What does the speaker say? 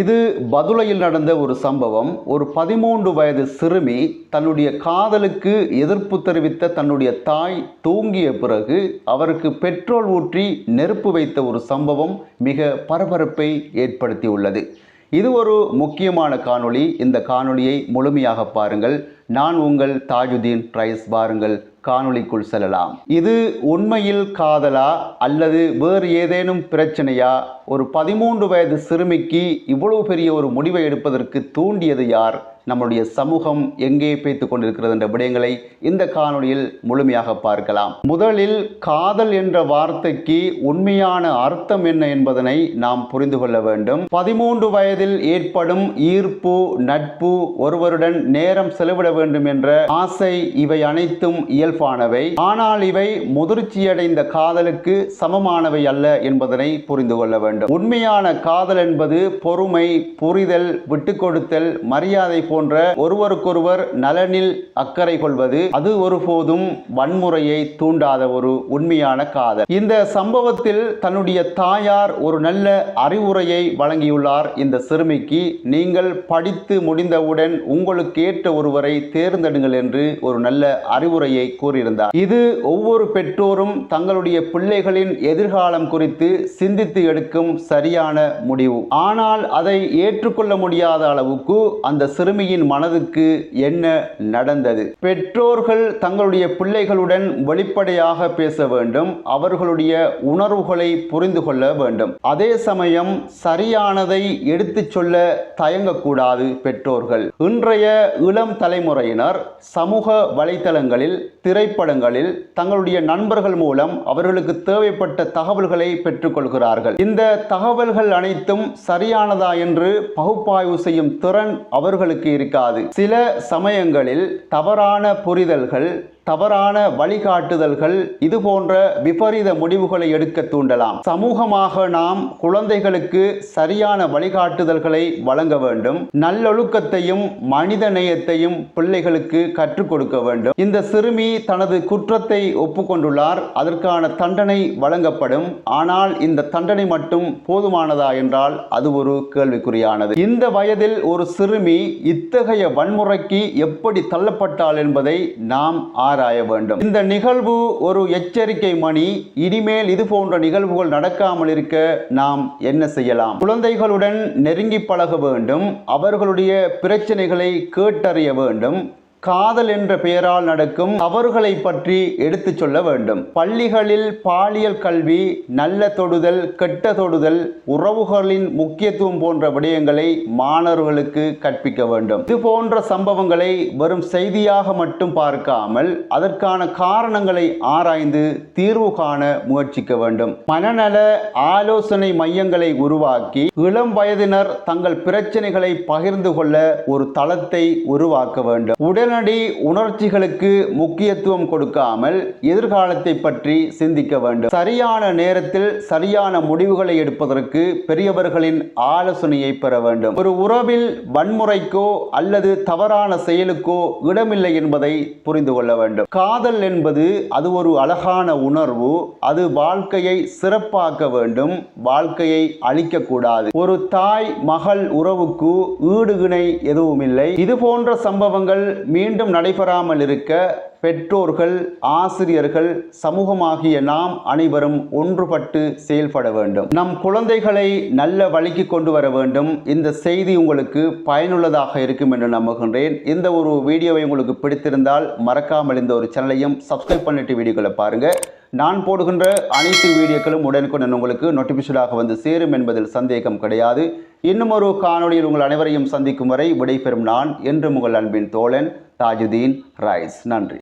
இது பதுளையில் நடந்த ஒரு சம்பவம். ஒரு பதிமூன்று வயது சிறுமி தன்னுடைய காதலுக்கு எதிர்ப்பு தெரிவித்த தன்னுடைய தாய் தூங்கிய பிறகு அவருக்கு பெட்ரோல் ஊற்றி நெருப்பு வைத்த ஒரு சம்பவம் மிக பரபரப்பை ஏற்படுத்தியுள்ளது. இது ஒரு முக்கியமான காணொளி. இந்த காணொளியை முழுமையாக பாருங்கள். நான் உங்கள் தாஜுதீன் ரைஸ். பாருங்கள். காணொளிக்குள் செல்லலாம். இது உண்மையில் காதலா அல்லது வேறு ஏதேனும் பிரச்சனையா? ஒரு பதிமூன்று வயது சிறுமிக்கு இவ்வளவு பெரிய ஒரு முடிவை எடுப்பதற்கு தூண்டியது யார்? நம்முடைய சமூகம் எங்கே பேத்து கொண்டிருக்கிறது என்ற விடயங்களை இந்த காணொலியில் முழுமையாக பார்க்கலாம். முதலில் காதல் என்ற வார்த்தைக்கு உண்மையான அர்த்தம் என்ன என்பதனை நாம் புரிந்து கொள்ள வேண்டும். பதிமூன்று வயதில் ஏற்படும் ஈர்ப்பு நட்பு ஒருவருடன் நேரம் செலவிட வேண்டும் என்ற ஆசை இவை அனைத்தும் இயல்பானவை. ஆனால் இவை முதிர்ச்சியடைந்த காதலுக்கு சமமானவை அல்ல என்பதனை புரிந்து கொள்ள வேண்டும். உண்மையான காதல் என்பது பொறுமை புரிதல் விட்டுக்கொடுத்தல் மரியாதை போன்ற ஒருவருக்கொருவர் நலனில் அக்கறை கொள்வது அது ஒருபோதும் வன்முறையை தூண்டாத ஒரு உண்மையான காதல். இந்த சம்பவத்தில் தன்னுடைய தாயார் ஒரு நல்ல அறிவுரையை வழங்கியுள்ளார். இந்த சிறுமிக்கு நீங்கள் படித்து முடிந்தவுடன் உங்களுக்கு ஏற்ற ஒருவரை தேர்ந்தெடுங்கள் என்று ஒரு நல்ல அறிவுரையை கூறியிருந்தார். இது ஒவ்வொரு பெற்றோரும் தங்களுடைய பிள்ளைகளின் எதிர்காலம் குறித்து சிந்தித்து எடுக்கும் சரியான முடிவு. ஆனால் அதை ஏற்றுக்கொள்ள முடியாத அளவுக்கு அந்த சிறுமி சிறுமியின் மனதுக்கு என்ன நடந்தது? பெற்றோர்கள் தங்களுடைய பிள்ளைகளுடன் வெளிப்படையாக பேச வேண்டும் அவர்களுடைய உணர்வுகளை புரிந்து கொள்ள வேண்டும். அதே சமயம் சரியானதை எடுத்துச் சொல்ல தயங்கக்கூடாது பெற்றோர்கள். இன்றைய இளம் தலைமுறையினர் சமூக வலைத்தளங்களில் திரைப்படங்களில் தங்களுடைய நண்பர்கள் மூலம் அவர்களுக்கு தேவைப்பட்ட தகவல்களை பெற்றுக்கொள்கிறார்கள் இந்த தகவல்கள் அனைத்தும் சரியானதா என்று பகுப்பாய்வு செய்யும் திறன் அவர்களுக்கு இருக்காது. சில சமயங்களில் தவறான புரிதல்கள் தவறான வழிகாட்டுதல்கள் இது போன்ற விபரீத முடிவுகளை எடுக்க தூண்டலாம். சமூகமாக நாம் குழந்தைகளுக்கு சரியான வழிகாட்டுதல்களை வழங்க வேண்டும். நல்லொழுக்கத்தையும் மனித நேயத்தையும் பிள்ளைகளுக்கு கற்றுக் கொடுக்க வேண்டும். இந்த சிறுமி தனது குற்றத்தை ஒப்புக்கொண்டுள்ளார். அதற்கான தண்டனை வழங்கப்படும். ஆனால் இந்த தண்டனை மட்டும் போதுமானதா என்றால் அது ஒரு கேள்விக்குறியானது. இந்த வயதில் ஒரு சிறுமி இத்தகைய வன்முறைக்கு எப்படி தள்ளப்பட்டாள் என்பதை நாம் ஆராய வேண்டும். இந்த நிகழ்வு ஒரு எச்சரிக்கை மணி. இனிமேல் இது போன்ற நிகழ்வுகள் நடக்காமல் இருக்க நாம் என்ன செய்யலாம்? குழந்தைகளுடன் நெருங்கி பழக வேண்டும். அவர்களுடைய பிரச்சனைகளை கேட்டறிய வேண்டும். காதல் என்ற பெயரால் நடக்கும் தவறுகளை பற்றி எடுத்துச் சொல்ல வேண்டும். பள்ளிகளில் பாலியல் கல்வி நல்ல தொடுதல் கெட்ட தொடுதல் உறவுகளின் முக்கியத்துவம் போன்ற விடயங்களை மாணவர்களுக்கு கற்பிக்க வேண்டும். இது போன்ற சம்பவங்களை வெறும் செய்தியாக மட்டும் பார்க்காமல் அதற்கான காரணங்களை ஆராய்ந்து தீர்வு காண முயற்சிக்க வேண்டும். மனநல ஆலோசனை மையங்களை உருவாக்கி இளம் வயதினர் தங்கள் பிரச்சனைகளை பகிர்ந்து கொள்ள ஒரு தளத்தை உருவாக்க வேண்டும். உடனடி உணர்ச்சிகளுக்கு முக்கியத்துவம் கொடுக்காமல் எதிர்காலத்தை பற்றி சிந்திக்க வேண்டும். சரியான நேரத்தில் சரியான முடிவுகளை எடுப்பதற்கு பெரியவர்களின் ஆலோசனையை பெற வேண்டும். ஒரு உறவில் வன்முறைக்கோ அல்லது தவறான செயலுக்கோ இடமில்லை என்பதை புரிந்து கொள்ள வேண்டும். காதல் என்பது அது ஒரு அழகான உணர்வு. அது வாழ்க்கையை சிறப்பாக்க வேண்டும். வாழ்க்கையை அழிக்கக்கூடாது. ஒரு தாய் மகள் உறவுக்கு ஈடு இணை எதுவும் இல்லை இது போன்ற சம்பவங்கள் மீண்டும் நடைபெறாமல் இருக்க பெற்றோர்கள் ஆசிரியர்கள் சமூகமாகிய நாம் அனைவரும் ஒன்றுபட்டு செயல்பட வேண்டும். நம் குழந்தைகளை நல்ல வழிக்கு கொண்டு வர வேண்டும். இந்த செய்தி உங்களுக்கு பயனுள்ளதாக இருக்கும் என்று நம்புகின்றேன். இந்த ஒரு வீடியோவை உங்களுக்கு பிடித்திருந்தால் மறக்காமல் இந்த ஒரு சேனலையும் சப்ஸ்கிரைப் பண்ணிட்டு வீடியோக்களை பாருங்க. நான் போடுகின்ற அனைத்து வீடியோக்களும் உடனுக்குடன் உங்களுக்கு நோட்டிஃபிகேஷனாக வந்து சேரும் என்பதில் சந்தேகம் கிடையாது. இன்னும் ஒரு காணொளியில் உங்கள் அனைவரையும் சந்திக்கும் வரை விடைபெறும் நான் என்றும் உங்கள் அன்பின் தோழன் தாஜுதீன் ரைஸ். நன்றி.